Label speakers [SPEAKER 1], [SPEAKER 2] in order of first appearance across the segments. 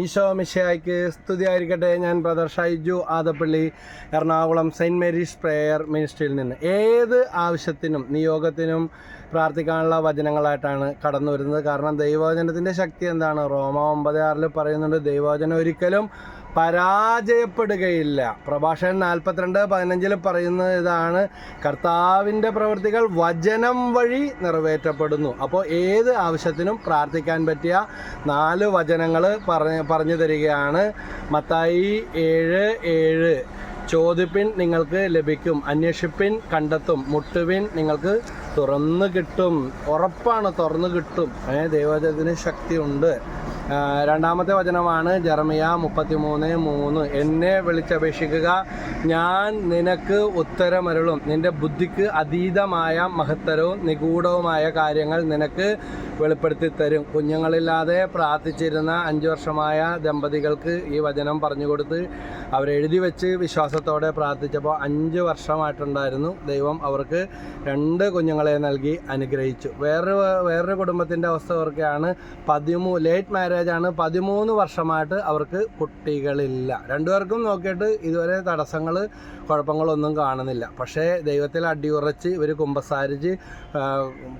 [SPEAKER 1] ഈശോ സ്തുതി സ്തുതിയായിരിക്കട്ടെ. ഞാൻ brother Shaiju Adappally Ernakulam Saint Mary's prayer മിനിസ്ട്രിയിൽ നിന്ന്. ഏത് ആവശ്യത്തിനും നിയോഗത്തിനും പ്രാർത്ഥിക്കാനുള്ള വചനങ്ങളായിട്ടാണ് കടന്നു വരുന്നത് കാരണം ദൈവവചനത്തിന്റെ ശക്തി എന്താണ്? റോമ ഒമ്പത് ആറിൽ പറയുന്നുണ്ട് ദൈവവചനം ഒരിക്കലും പരാജയപ്പെടുകയില്ല. പ്രഭാഷകൻ നാൽപ്പത്തിരണ്ട് പതിനഞ്ചിൽ പറയുന്നത് ഇതാണ്. കർത്താവിന്റെ പ്രവൃത്തികൾ വചനം വഴി നിറവേറ്റപ്പെടുന്നു. അപ്പോൾ ഏത് ആവശ്യത്തിനും പ്രാർത്ഥിക്കാൻ പറ്റിയ നാല് വചനങ്ങൾ പറഞ്ഞ് പറഞ്ഞു തരികയാണ്. മത്തായി ഏഴ് ഏഴ്. ചോദിപ്പിൻ നിങ്ങൾക്ക് ലഭിക്കും അന്വേഷിപ്പിൻ കണ്ടെത്തും മുട്ടുവിൻ നിങ്ങൾക്ക് തുറന്നു കിട്ടും. ഉറപ്പാണ് തുറന്നു കിട്ടും. ഏ ദൈവജത്തിന് ശക്തിയുണ്ട്. രണ്ടാമത്തെ വചനമാണ് ജർമിയ മുപ്പത്തിമൂന്ന് മൂന്ന്. എന്നെ വിളിച്ചപേക്ഷിക്കുക ഞാൻ നിനക്ക് ഉത്തരമരുളും. നിന്റെ ബുദ്ധിക്ക് അതീതമായ മഹത്തരവും നിഗൂഢവുമായ കാര്യങ്ങൾ നിനക്ക് വെളിപ്പെടുത്തി തരും കുഞ്ഞുങ്ങളില്ലാതെ പ്രാർത്ഥിച്ചിരുന്ന അഞ്ച് വർഷമായ ദമ്പതികൾക്ക് ഈ വചനം പറഞ്ഞു കൊടുത്ത് അവരെഴുതി വെച്ച് വിശ്വാസത്തോടെ പ്രാർത്ഥിച്ചപ്പോൾ അഞ്ച് വർഷമായിട്ടുണ്ടായിരുന്നു. ദൈവം അവർക്ക് രണ്ട് കുഞ്ഞുങ്ങളെ നൽകി അനുഗ്രഹിച്ചു. വേറൊരു വേറൊരു കുടുംബത്തിന്റെ അവസ്ഥ അവർക്കാണ് പതിമൂ ലേറ്റ് മാരേജ് ആണ് പതിമൂന്ന് വർഷമായിട്ട് അവർക്ക് കുട്ടികളില്ല. രണ്ടുപേർക്കും നോക്കിയിട്ട് ഇതുവരെ തടസ്സങ്ങൾ കുഴപ്പങ്ങളൊന്നും കാണുന്നില്ല. പക്ഷേ ദൈവത്തിൽ അടിയുറച്ച് ഇവർ കുമ്പസാരിച്ച്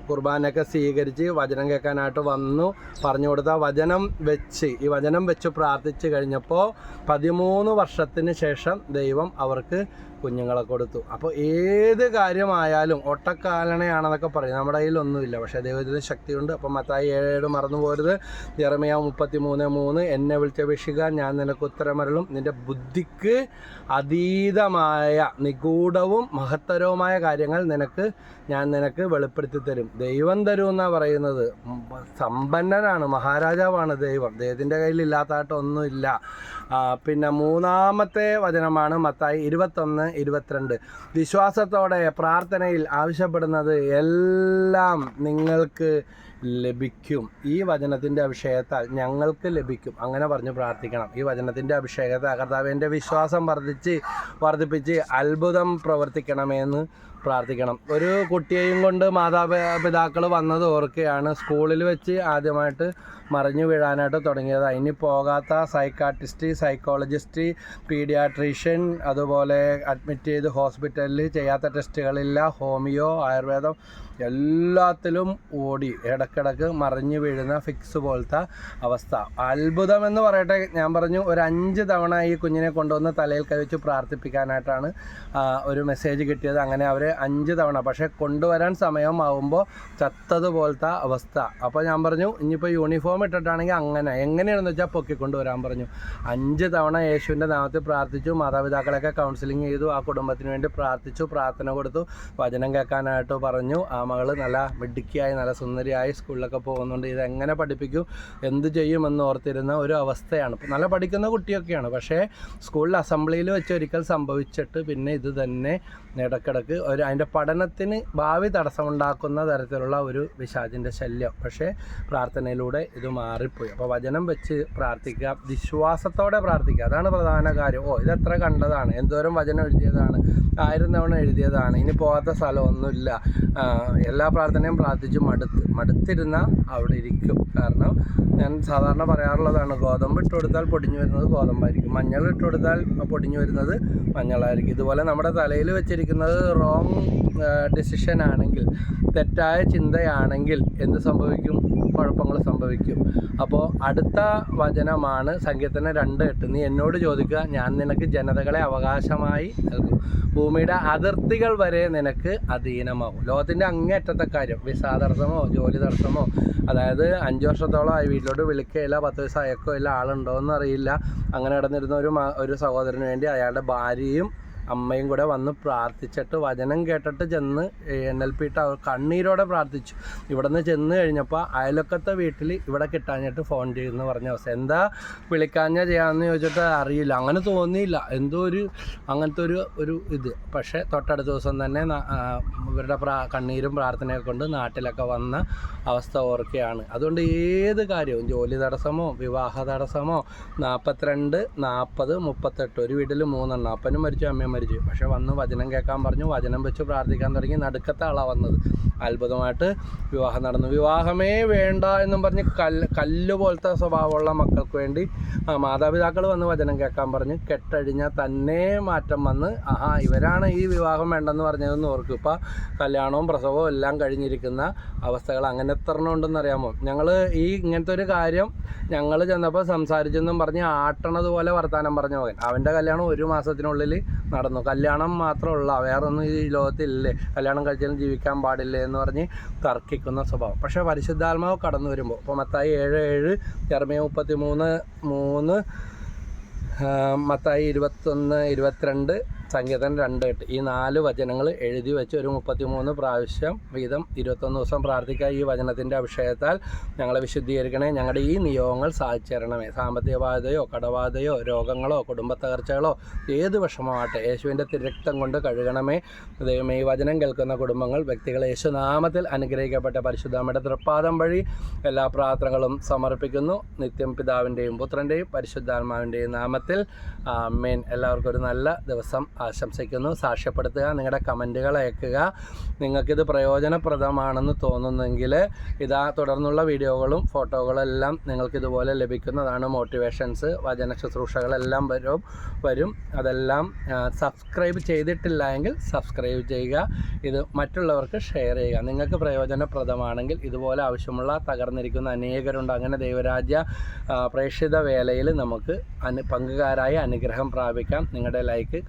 [SPEAKER 1] കുർബാനയൊക്കെ സ്വീകരിച്ച് വചനം കേൾക്കാനായിട്ട് വന്നു. പറഞ്ഞു കൊടുത്ത വചനം വെച്ച് ഈ വചനം വെച്ച് പ്രാർത്ഥിച്ച് കഴിഞ്ഞപ്പോൾ പതിമൂന്ന് വർഷത്തിന് ശേഷം ദൈവം അവർക്ക് കുഞ്ഞുങ്ങളെ കൊടുത്തു. അപ്പോൾ ഏത് കാര്യമായാലും ഒട്ടക്കാലണയാണെന്നൊക്കെ പറയും. നമ്മുടെ കയ്യിലൊന്നുമില്ല. പക്ഷേ ദൈവത്തിന് ശക്തിയുണ്ട്. അപ്പം മത്തായി ഏഴേഴ് മറന്നു പോരുത്. ഇറമിയ മുപ്പത്തി മൂന്ന്. മൂന്ന് എന്നെ വിളിച്ചപേക്ഷിക്കുക ഞാൻ നിനക്ക് ഉത്തരമരളും. നിന്റെ ബുദ്ധിക്ക് അതീതമായ നിഗൂഢവും മഹത്തരവുമായ കാര്യങ്ങൾ നിനക്ക് ഞാൻ നിനക്ക് വെളിപ്പെടുത്തി തരും. ദൈവം തരും എന്നാണ് പറയുന്നത് സമ്പന്നനാണ്. മഹാരാജാവാണ് ദൈവം. ദൈവത്തിന്റെ ആ, പിന്നെ മൂന്നാമത്തെ വചനമാണ് മത്തായി ഇരുപത്തൊന്ന്. ഇരുപത്തിരണ്ട്. വിശ്വാസത്തോടെ പ്രാർത്ഥനയിൽ ആവശ്യപ്പെടുന്നത് എല്ലാം നിങ്ങൾക്ക് ലഭിക്കും. ഈ വചനത്തിന്റെ അഭിഷേകത്താൽ ഞങ്ങൾക്ക് ലഭിക്കും. അങ്ങനെ പറഞ്ഞ് പ്രാർത്ഥിക്കണം. ഈ വചനത്തിന്റെ അഭിഷേകത്താൽ കർത്താവിന്റെ വിശ്വാസം വർദ്ധിച്ച് വർദ്ധിപ്പിച്ച് അത്ഭുതം പ്രവർത്തിക്കണമെന്ന് പ്രാർത്ഥിക്കണം. ഒരു കുട്ടിയെയും കൊണ്ട് മാതാപിതാക്കൾ വന്നത് ഓർക്കുകയാണ് സ്കൂളിൽ വെച്ച് ആദ്യമായിട്ട് മറിഞ്ഞു വീഴാനായിട്ട് തുടങ്ങിയത്. അതിന് പോകാത്ത സൈക്കാട്രിസ്റ്റ് സൈക്കോളജിസ്റ്റ് പീഡിയാട്രീഷ്യൻ അതുപോലെ അഡ്മിറ്റ് ചെയ്ത് ഹോസ്പിറ്റലിൽ ചെയ്യാത്ത ടെസ്റ്റുകളില്ല ഹോമിയോ ആയുർവേദം എല്ലാത്തിലും ഓടി ഇടക്കിടക്ക് മറിഞ്ഞു വീഴുന്ന ഫിക്സ് പോലത്തെ അവസ്ഥ. അത്ഭുതം എന്ന് പറയട്ടെ ഞാൻ പറഞ്ഞു ഒരു അഞ്ച് തവണ ഈ കുഞ്ഞിനെ കൊണ്ടുവന്ന് തലയിൽ കഴിച്ച് പ്രാർത്ഥിപ്പിക്കാനായിട്ടാണ് ഒരു മെസ്സേജ് കിട്ടിയത്. അങ്ങനെ അവർ അഞ്ച് തവണ. പക്ഷേ കൊണ്ടുവരാൻ സമയമാവുമ്പോൾ ചത്തതുപോലത്തെ അവസ്ഥ. അപ്പോൾ ഞാൻ പറഞ്ഞു ഇനിയിപ്പോൾ യൂണിഫോം ഇട്ടിട്ടാണെങ്കിൽ അങ്ങനെ. എങ്ങനെയാണെന്ന് വെച്ചാൽ പൊക്കിക്കൊണ്ട് വരാൻ പറഞ്ഞു. അഞ്ച് തവണ യേശുവിന്റെ നാമത്തിൽ പ്രാർത്ഥിച്ചു മാതാപിതാക്കളെയൊക്കെ കൗൺസിലിംഗ് ചെയ്തു ആ കുടുംബത്തിന് വേണ്ടി പ്രാർത്ഥിച്ചു പ്രാർത്ഥന കൊടുത്തു വചനം കേൾക്കാനായിട്ട് പറഞ്ഞു. ആ മകൾ നല്ല മിടുക്കിയായി നല്ല സുന്ദരിയായി സ്കൂളിലൊക്കെ പോകുന്നുണ്ട്. ഇതെങ്ങനെ പഠിപ്പിക്കും എന്ത് ചെയ്യുമെന്ന് ഓർത്തിരുന്ന ഒരു അവസ്ഥയാണ്. നല്ല പഠിക്കുന്ന കുട്ടിയൊക്കെയാണ്. പക്ഷേ സ്കൂളിൽ അസംബ്ലിയിൽ വെച്ച് ഒരിക്കൽ സംഭവിച്ചിട്ട് പിന്നെ ഇത് തന്നെ ഇടക്കിടക്ക് ഒരു അതിന്റെ പഠനത്തിന് ഭാവി തടസ്സമുണ്ടാക്കുന്ന തരത്തിലുള്ള ഒരു വിശാചിന്റെ ശല്യം. പക്ഷേ പ്രാർത്ഥനയിലൂടെ ഇത് മാറിപ്പോയി. അപ്പോൾ വചനം വെച്ച് പ്രാർത്ഥിക്കുക വിശ്വാസത്തോടെ പ്രാർത്ഥിക്കുക. അതാണ് പ്രധാന കാര്യം. ഓ ഇതെത്ര കണ്ടതാണ്? എന്തോരം വചനം എഴുതിയതാണ്? ആയിരം തവണ എഴുതിയതാണ്. ഇനി പോകാത്ത സ്ഥലമൊന്നുമില്ല. എല്ലാ പ്രാർത്ഥനയും പ്രാർത്ഥിച്ച് മടുത്ത് മടുത്തിരുന്ന അവിടെ ഇരിക്കും. കാരണം ഞാൻ സാധാരണ പറയാറുള്ളതാണ് ഗോതമ്പ് ഇട്ട് കൊടുത്താൽ പൊടിഞ്ഞു വരുന്നത് ഗോതമ്പായിരിക്കും. മഞ്ഞൾ ഇട്ട് കൊടുത്താൽ പൊടിഞ്ഞു വരുന്നത് മഞ്ഞളായിരിക്കും. ഇതുപോലെ നമ്മുടെ തലയിൽ വെച്ചിരിക്കുന്നത് റോങ് ഡിസിഷൻ ആണെങ്കിൽ തെറ്റായ ചിന്തയാണെങ്കിൽ എന്ത് സംഭവിക്കും? കുഴപ്പങ്ങൾ സംഭവിക്കും. അപ്പോൾ അടുത്ത വചനമാണ് സംഗീതത്തിന് രണ്ട് എട്ട്. നീ എന്നോട് ചോദിക്കുക ഞാൻ നിനക്ക് ജനതകളെ അവകാശമായി നൽകും. ഭൂമിയുടെ അതിർത്തികൾ വരെ നിനക്ക് അധീനമാകും ലോകത്തിന്റെ അങ്ങേറ്റത്തെ കാര്യം വിസ തടസ്സമോ ജോലി തടസ്സമോ അതായത് അഞ്ച് വർഷത്തോളമായി വീട്ടിലോട്ട് വിളിക്കുകയില്ല പത്ത് വയസ്സ് അയക്കുകയില്ല ആളുണ്ടോ എന്നറിയില്ല അങ്ങനെ കിടന്നിരുന്ന ഒരു ഒരു സഹോദരന് വേണ്ടി അയാളുടെ ഭാര്യയും അമ്മയും കൂടെ വന്ന് പ്രാർത്ഥിച്ചിട്ട് വചനം കേട്ടിട്ട് ചെന്ന് എൻ എൽ പി ഇട്ട് കണ്ണീരോടെ പ്രാർത്ഥിച്ചു. ഇവിടെ നിന്ന് ചെന്ന് കഴിഞ്ഞപ്പോൾ അയലൊക്കത്തെ വീട്ടിൽ ഇവിടെ കിട്ടാഞ്ഞിട്ട് ഫോൺ ചെയ്യുന്ന പറഞ്ഞ അവസ്ഥ. എന്താ വിളിക്കാഞ്ഞ ചെയ്യാമെന്ന് ചോദിച്ചിട്ട് അറിയില്ല. അങ്ങനെ തോന്നിയില്ല. എന്തോ ഒരു അങ്ങനത്തെ ഒരു ഒരു ഇത്. പക്ഷേ തൊട്ടടുത്ത ദിവസം തന്നെ ഇവരുടെ പ്രാ കണ്ണീരും പ്രാർത്ഥനയൊക്കെ കൊണ്ട് നാട്ടിലൊക്കെ വന്ന അവസ്ഥ ഓർക്കുകയാണ് അതുകൊണ്ട് ഏത് കാര്യവും ജോലി തടസ്സമോ വിവാഹ തടസ്സമോ നാൽപ്പത്തിരണ്ട് നാൽപ്പത് മുപ്പത്തെട്ട് ഒരു വീട്ടിൽ മൂന്നെണ്ണം. അപ്പനും മരിച്ചു അമ്മയും മരിച്ചു. പക്ഷെ വന്ന് വചനം കേൾക്കാൻ പറഞ്ഞു. വചനം വെച്ച് പ്രാർത്ഥിക്കാൻ തുടങ്ങി. നടുക്കത്തെ ആളാണ് വന്നത്. അത്ഭുതമായിട്ട് വിവാഹം നടന്നു. വിവാഹമേ വേണ്ട എന്നും പറഞ്ഞ് കല്ല് കല്ല് പോലത്തെ സ്വഭാവമുള്ള മക്കൾക്ക് വേണ്ടി മാതാപിതാക്കൾ വന്ന് വചനം കേൾക്കാൻ പറഞ്ഞ് കെട്ടഴിഞ്ഞാൽ തന്നെ മാറ്റം വന്ന് ആഹാ ഇവരാണ് ഈ വിവാഹം വേണ്ടെന്ന് പറഞ്ഞതെന്ന് ഓർക്കും. ഇപ്പം കല്യാണവും പ്രസവവും എല്ലാം കഴിഞ്ഞിരിക്കുന്ന അവസ്ഥകൾ അങ്ങനെ എത്ര ഉണ്ടെന്ന് അറിയാമോ? ഞങ്ങൾ ഈ ഇങ്ങനത്തെ ഒരു കാര്യം ഞങ്ങൾ ചെന്നപ്പോൾ സംസാരിച്ചെന്നും പറഞ്ഞ് ആട്ടണത് പോലെ വർത്താനം പറഞ്ഞ മകൻ. അവന്റെ കല്യാണം ഒരു മാസത്തിനുള്ളിൽ നടന്നു. കല്യാണം മാത്രമുള്ള വേറൊന്നും ഈ ലോകത്തില്ലേ കല്യാണം കഴിച്ചാലും ജീവിക്കാൻ പാടില്ലേ എന്ന് പറഞ്ഞ് തർക്കിക്കുന്ന സ്വഭാവം. പക്ഷേ പരിശുദ്ധാത്മാവ് കടന്നു വരുമ്പോൾ ഇപ്പോൾ മത്തായി ഏഴ് ഏഴ് ചെറുമേ മുപ്പത്തി മൂന്ന് മൂന്ന് മത്തായി ഇരുപത്തൊന്ന് ഇരുപത്തിരണ്ട് സംഗീതം രണ്ട് എട്ട് ഈ നാല് വചനങ്ങൾ എഴുതി വെച്ച് ഒരു മുപ്പത്തിമൂന്ന് പ്രാവശ്യം വീതം ഇരുപത്തൊന്ന് ദിവസം പ്രാർത്ഥിക്കുക ഈ വചനത്തിന്റെ അഭിഷേകത്താൽ ഞങ്ങളെ വിശുദ്ധീകരിക്കണേ. ഞങ്ങളുടെ ഈ നിയോഗങ്ങൾ സാധിച്ചേരണമേ. സാമ്പത്തികബാധയോ കടബാധയോ രോഗങ്ങളോ കുടുംബ തകർച്ചകളോ ഏത് വിഷമമാകട്ടെ യേശുവിന്റെ തിരക്തം കൊണ്ട് കഴുകണമേ. ദൈവമേ ഈ വചനം കേൾക്കുന്ന കുടുംബങ്ങൾ വ്യക്തികൾ യേശുനാമത്തിൽ അനുഗ്രഹിക്കപ്പെട്ട പരിശുദ്ധാമയുടെ തൃപ്പാദം വഴി എല്ലാ പ്രാർത്ഥനകളും സമർപ്പിക്കുന്നു. നിത്യം പിതാവിന്റെയും പുത്രന്റെയും പരിശുദ്ധാത്മാവിന്റെയും നാമത്തിൽ മെയിൻ എല്ലാവർക്കും ഒരു നല്ല ദിവസം ആശംസിക്കുന്നു. സാക്ഷ്യപ്പെടുത്തുക നിങ്ങളുടെ കമന്റുകൾ അയക്കുക. നിങ്ങൾക്കിത് പ്രയോജനപ്രദമാണെന്ന് തോന്നുന്നെങ്കിൽ ഇതാ തുടർന്നുള്ള വീഡിയോകളും ഫോട്ടോകളും എല്ലാം നിങ്ങൾക്കിതുപോലെ ലഭിക്കുന്നതാണ് മോട്ടിവേഷൻസ്. വചന ശുശ്രൂഷകളെല്ലാം വരും വരും. അതെല്ലാം സബ്സ്ക്രൈബ് ചെയ്തിട്ടില്ല എങ്കിൽ സബ്സ്ക്രൈബ് ചെയ്യുക. ഇത് മറ്റുള്ളവർക്ക് ഷെയർ ചെയ്യുക. നിങ്ങൾക്ക് പ്രയോജനപ്രദമാണെങ്കിൽ ഇതുപോലെ ആവശ്യമുള്ള തകർന്നിരിക്കുന്ന അനേകരുണ്ട്. അങ്ങനെ ദൈവരാജ്യ പ്രേക്ഷിത വേലയിൽ നമുക്ക് അനു പങ്കുകാരായി അനുഗ്രഹം പ്രാപിക്കാം. നിങ്ങളുടെ ലൈക്ക്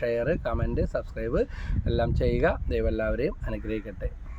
[SPEAKER 1] ഷെയർ കമന്റ് സബ്സ്ക്രൈബ് എല്ലാം ചെയ്യുക. ദൈവം എല്ലാവരെയും അനുഗ്രഹിക്കട്ടെ.